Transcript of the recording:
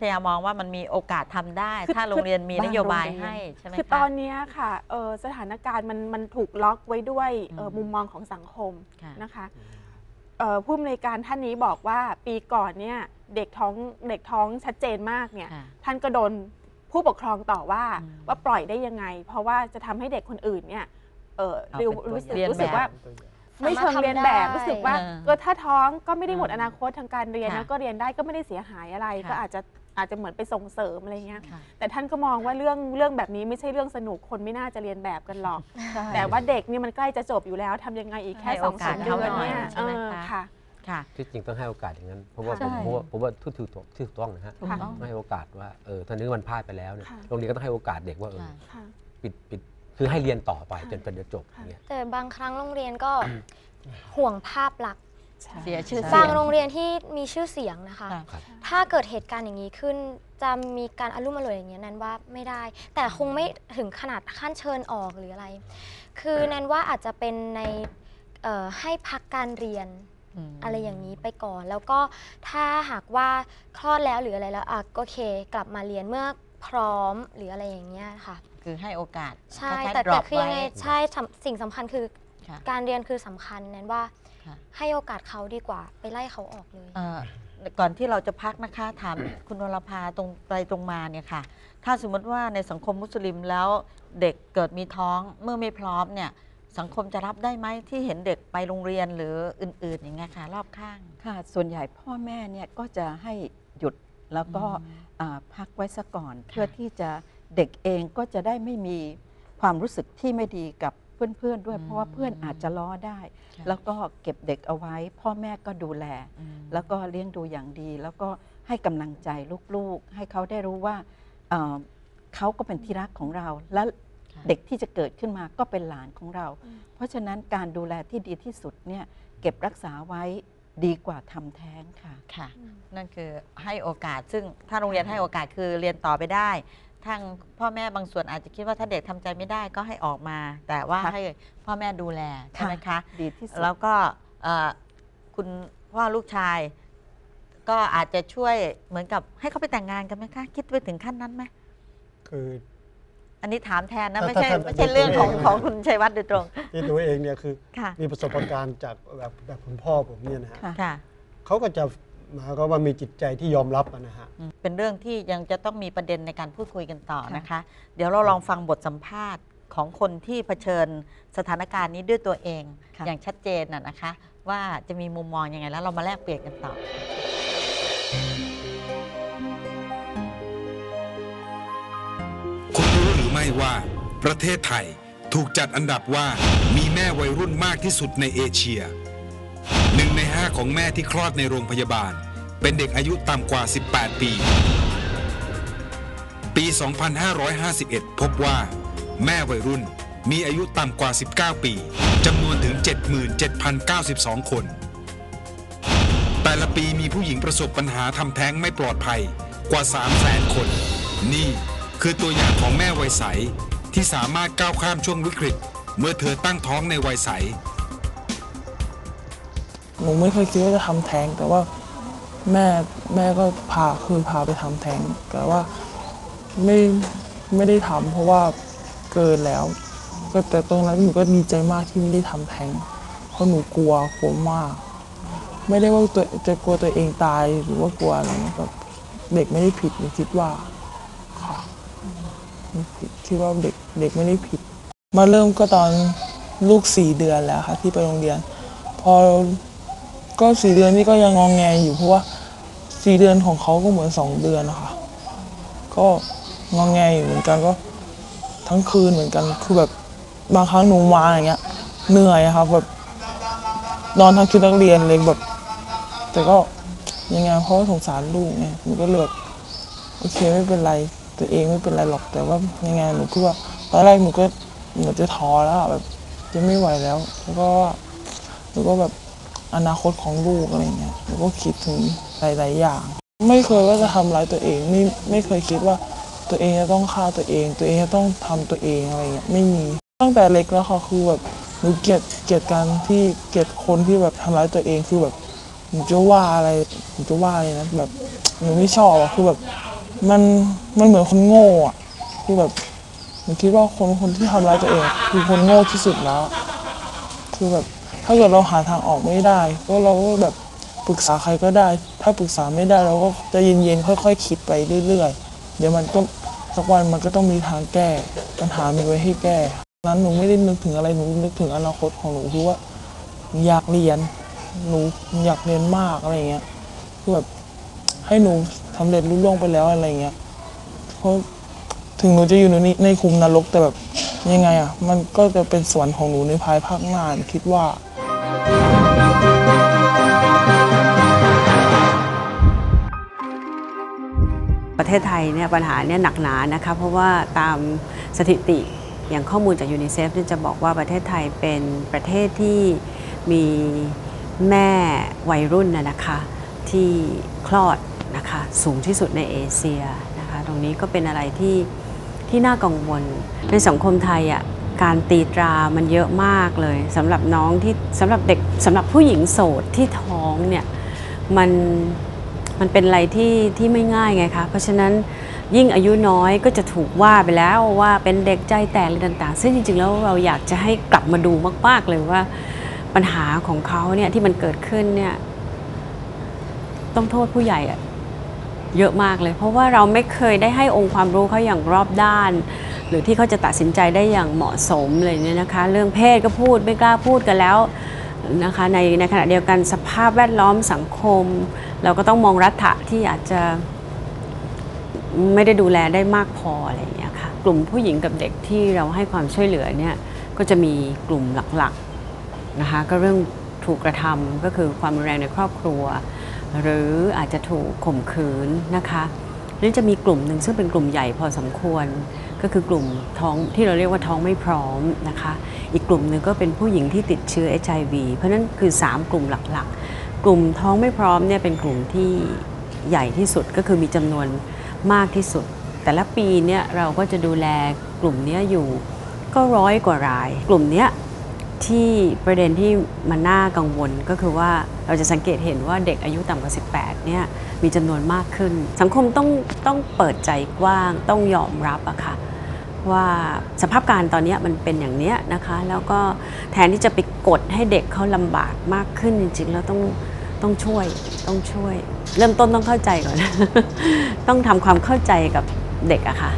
ทยามองว่ามันมีโอกาสทำได้ ถ้าโรงเรียนมีนโยบายให้ใช่ไหมคือคะตอนเนี้ยค่ะเออสถานการณ์มันมันถูกล็อกไว้ด้วยเอ่ออมมุมมองของสังคมค่ะนะคะเอ่อผู้อำนวยการท่านนี้บอกว่าปีก่อนเนี่ยเด็กท้องเด็กท้องชัดเจนมากเนี่ยค่ะท่านก็โดนผู้ปกครองต่อว่าอืมว่าปล่อยได้ยังไง เพราะว่าจะทำให้เด็กคนอื่นเนี่ยเออเอาเป็นรู้สึกตัวอย่างรู้สึกว่าตัวอย่าง ไม่เชิงเรียนแบบสามารถทำได้รู้สึกว่าเออเออถ้าท้องก็ไม่ได้หมดอืมอนาคตทางการเรียนค่ะ นะก็เรียนได้ก็ไม่ได้เสียหายอะไรค่ะก็อาจจะอาจจะเหมือนไปส่งเสริมอะไรเงี้ยค่ะ แต่ท่านก็มองว่าเรื่องเรื่องแบบนี้ไม่ใช่เรื่องสนุกคนไม่น่าจะเรียนแบบกันหรอก แต่ว่าเด็กเนี่ยมันใกล้จะจบอยู่แล้วทำยังไงอีกแค่ให้สโอองกาสาสมเดือนเขาหน่อยเนี่ยใช่ไหมเออคะ ค่ะ ค่ะ ที่จริงต้องให้โอกาสอย่างนั้น เพราะว่าใช่ ผมผมว่าผมว่าทุกถูกต้องที่ถูกต้องนะฮะถูกต้องต้องให้โอกาสว่าเออตอนนี้มันพลาดไปแล้วเนี่ยค่ะ โรงเรียนก็ต้องให้โอกาสเด็กว่าเออค่ะค่ะปิดปิด คือให้เรียนต่อไปค่ะจนเป็นจะจบอย่างเงี้ย แต่บางครั้งโรงเรียนก็ ห่วงภาพลักษณ์เสียชื่อบาเสียง งโรงเรียนที่มีชื่อเสียงนะคะ ค่ะ ถ้าเกิดเหตุการณ์อย่างนี้ขึ้น จะมีการอารมณ์อร่วยอย่างเงี้ยแนนว่าไม่ได้ แต่คงไม่ถึงขนาดขั้นเชิญออกหรืออะไร คือแนนว่าอาจจะเป็นในเอ่อให้พักการเรียนมอะไรอย่างนี้ไปก่อน แล้วก็ถ้าหากว่าคลอดแล้วหรืออะไรแล้วอะก็โอเค กลับมาเรียนเมื่อพร้อมหรืออะไรอย่างเงี้ยค่ะ คือให้โอกาสใช่คล้ายๆแต่ดรแต่อปคือยังไงไว้ ใช่สำสิ่งสำคัญคือค่ะการเรียนคือสำคัญแนนว่าค่ะ ให้โอกาสเขาดีกว่า ไปไล่เขาออกเลย เอ่อก่อนที่เราจะพักนะคะ ถาม คุณวรภาตรงไปตรงมาเนี่ยค่ะ ถ้าสมมติว่าในสังคมมุสลิมแล้วเด็กเกิดมีท้องเมื่อไม่พร้อมเนี่ย สังคมจะรับได้ไหมที่เห็นเด็กไปโรงเรียนหรืออื่น ๆ อย่างเงี้ยค่ะรอบข้าง ค่ะ ส่วนใหญ่พ่อแม่เนี่ยก็จะให้หยุดแล้วก็อืมอ่าพักไว้ซะก่อนค่ะเพื่อที่จะ เด็กเองก็จะได้ไม่มีความรู้สึกที่ไม่ดีกับเพื่อนๆด้วย เพราะว่าเพื่อนอาจจะล้อได้ค่ะแล้วก็เก็บเด็กเอาไว้ พ่อแม่ก็ดูแลอืมแล้วก็เลี้ยงดูอย่างดี แล้วก็ให้กำลังใจลูกๆ ให้เขาได้รู้ว่าเอ่อเขาก็เป็นที่รักของเรา และค่ะเด็กที่จะเกิดขึ้นมาก็เป็นหลานของเราอืมเพราะฉะนั้นการดูแลที่ดีที่สุดเนี่ยเก็บรักษาไว้ดีกว่าทำแท้งค่ะค่ะ นั่นคือให้โอกาสซึ่งถ้าโรงเรียนให้โอกาสคือเรียนต่อไปได้ ทางพ่อแม่บางส่วนอาจจะคิดว่าถ้าเด็กทำใจไม่ได้ก็ให้ออกมา แต่ว่าค่ะให้พ่อแม่ดูแลใช่ไหมคะดีที่สุดแล้วก็เอ่อคุณพ่อลูกชาย ก็อาจจะช่วยเหมือนกับให้เขาไปแต่งงานกันไหมคะคิดไปถึงขั้นนั้นไหมคืออันนี้ถามแทนนะถ้าไม่ใช่ถ้าไม่ใช่เรื่องของถ้าของคุณชัยวัฒน์โดยตรงที่ตัวเองเนี่ยคือค่ะมีประสบการณ์จากแบบแบบคุณพ่อผมเนี่ยนะฮะค่ะค่ะเขาก็จะห มายก็ว่ามีจิตใจที่ยอมรับอะนะฮะอืมเป็นเรื่องที่ยังจะต้องมีประเด็นในการพูดคุยกันต่อนะคะ เดี๋ยวเราลองฟังบทสัมภาษณ์ของคนที่เผชิญสถานการณ์นี้ด้วยตัวเองค่ะอย่างชัดเจนน่ะนะคะ ว่าจะมีมุมมองยังไงแล้วเรามาแลกเปลี่ยนกันต่อคุณรู้หรือไม่ว่าประเทศไทยถูกจัดอันดับว่ามีแม่วัยรุ่นมากที่สุดในเอเชียหนึ่งในห้าของแม่ที่คลอดในโรงพยาบาล เป็นเด็กอายุต่ำกว่า 18 ปี ปี 2551 พบว่า แม่วัยรุ่นมีอายุต่ำกว่า 19 ปีจำนวนถึง 77,092 คน แต่ละปีมีผู้หญิงประสบปัญหาทำแท้งไม่ปลอดภัยกว่า 300,000 คน นี่คือตัวอย่างของแม่วัยใสที่สามารถก้าวข้ามช่วงวิกฤต เมื่อเธอตั้งท้องในวัยใส หนูไม่เคยคิดว่าจะทำแท้ง แต่ว่าแม่แม่ก็พาคือพาไปทำแท้ง แต่ว่าไม่ไม่ได้ทำเพราะว่าเกินแล้ว ก็แต่ตรงนั้นหนูก็ดีใจมากที่ไม่ได้ทำแท้ง เพราะหนูกลัวกลัวมาก ไม่ได้ว่าตัวจะกลัวตัวเองตายหรือว่ากลัวอะไรนะแบบเด็กไม่ได้ผิดหนูคิดว่าค่ะคิดว่าเด็กเด็กไม่ได้ผิด มาเริ่มก็ตอนลูกสี่เดือนแล้วค่ะที่ไปโรงเรียน พอ ก็สี่เดือนนี่ก็ยังงองแงอยู่เพราะว่าสี่เดือนของเขาก็เหมือนสองเดือนนะคะ ก็งองแงอยู่เหมือนกันก็ทั้งคืนเหมือนกันคือแบบบางครั้งหนูมาอย่างเงี้ย เหนื่อยอะค่ะแบบนอนทั้งชุดนักเรียนเลยแบบ แต่ก็ยังไงเพราะว่าสงสารลูกไงหนูก็เลยแบบโอเคไม่เป็นไรตัวเองไม่เป็นไรหรอกแต่ว่ายังไงหนูคิดว่าตอนแรกหนูก็หมือนจะท้อแล้วแบบจะไม่ไหวแล้ว แล้วก็หนูก็แบบ อนาคตของลูกอะไรเงี้ยหนูก็คิดถึงหลาย ๆ อย่าง ไม่เคยว่าจะทำร้ายตัวเองไม่ไม่เคยคิดว่าตัวเองจะต้องฆ่าตัวเอง ตัวเองจะต้องทำตัวเองอะไรเงี้ยไม่มีตั้งแต่เล็กแล้วค่ะคือแบบหนูเกลียดเกลียดการที่เกลียดคนที่แบบทำร้ายตัวเองคือแบบหนูจะว่าอะไรหนูจะว่าเลยนะแบบหนูไม่ชอบอะคือแบบมันมันเหมือนคนโง่อะคือแบบหนูคิดว่าคนคนที่ทำร้ายตัวเอง คือคนโง่ที่สุดแล้ว คือแบบ ถ้าเกิดเราหาทางออกไม่ได้ ก็เราก็แบบปรึกษาใครก็ได้ ถ้าปรึกษาไม่ได้เราก็จะเย็นๆค่อย ๆ คิดไปเรื่อยๆ เดี๋ยวมันก็สักวันมันก็ต้องมีทางแก้ ปัญหามีไว้ให้แก้นั้นหนูไม่ได้นึกถึงอะไรหนูนึกถึงอนาคตของหนูคือว่าอยากเรียนหนูอยากเรียนมากอะไรเงี้ยคือแบบให้หนูสำเร็จรุ่ล่วงไปแล้วอะไรเงี้ยเพราะถึงหนูจะอยู่ในนี้ในคุมนรกแต่แบบ ยังไงอะ มันก็จะเป็นสวรรค์ของหนูในภายภาคหน้าคิดว่าประเทศไทยเนี่ยปัญหาเนี่ยหนักหนานะคะเพราะว่าตามสถิติอย่างข้อมูลจากยูนิเซฟที่จะบอกว่าประเทศไทยเป็นประเทศที่มีแม่วัยรุ่นนะคะที่คลอดนะคะสูงที่สุดในเอเชียนะคะตรงนี้ก็เป็นอะไรที่ ที่น่ากังวล ในสังคมไทยอะการตีตรามันเยอะมากเลยสำหรับน้องที่สำหรับเด็กสำหรับผู้หญิงโสดที่ท้องเนี่ยมันมันเป็นอะไรที่ที่ไม่ง่ายไงคะ เพราะฉะนั้นยิ่งอายุน้อยก็จะถูกว่าไปแล้วว่าเป็นเด็กใจแตกอะไรต่างๆ ซึ่งจริงๆ แล้วเราอยากจะให้กลับมาดูมาก ๆ เลยว่าปัญหาของเขาเนี่ยที่มันเกิดขึ้นเนี่ยต้องโทษผู้ใหญ่อะ เยอะมากเลย เพราะว่าเราไม่เคยได้ให้องค์ความรู้เขาอย่างรอบด้าน หรือที่เขาจะตัดสินใจได้อย่างเหมาะสมเลยเนี่ยนะคะ เรื่องเพศก็พูดไม่กล้าพูดกันแล้วนะคะในในขณะเดียวกันสภาพแวดล้อมสังคม เราก็ต้องมองรัฐะที่อาจจะไม่ได้ดูแลได้มากพออะไรอย่างเงี้ยค่ะกลุ่มผู้หญิงกับเด็กที่เราให้ความช่วยเหลือเนี่ยก็จะมีกลุ่มหลักๆนะคะก็เรื่องถูกกระทำก็คือความรุนแรงในครอบครัว หรืออาจจะถูกข่มขืนนะคะนี่จะมีกลุ่มหนึ่งซึ่งเป็นกลุ่มใหญ่พอสมควร ก็คือกลุ่มท้องที่เราเรียกว่าท้องไม่พร้อมนะคะ อีกกลุ่มหนึ่งก็เป็นผู้หญิงที่ติดเชื้อ HIV เพราะฉะนั้นคือ 3 กลุ่มหลักๆ กลุ่มท้องไม่พร้อมเนี่ยเป็นกลุ่มที่ใหญ่ที่สุดก็คือมีจำนวนมากที่สุด แต่ละปีเนี่ยเราก็จะดูแลกลุ่มเนี้ยอยู่ก็ร้อยกว่าราย กลุ่มเนี้ย ที่ประเด็นที่มันน่ากังวลก็คือว่าเราจะสังเกตเห็นว่าเด็กอายุต่ำกว่า 18 เนี่ยมีจำนวนมากขึ้น สังคมต้องต้องเปิดใจกว้างต้องยอมรับอะค่ะว่าสภาพการตอนนี้มันเป็นอย่างเนี้ยนะคะ แล้วก็แทนที่จะไปกดให้เด็กเขาลำบากมากขึ้นจริงๆ แล้วต้องต้องช่วยต้องช่วย เริ่มต้นต้องเข้าใจก่อน ต้องทำความเข้าใจกับเด็กอะค่ะ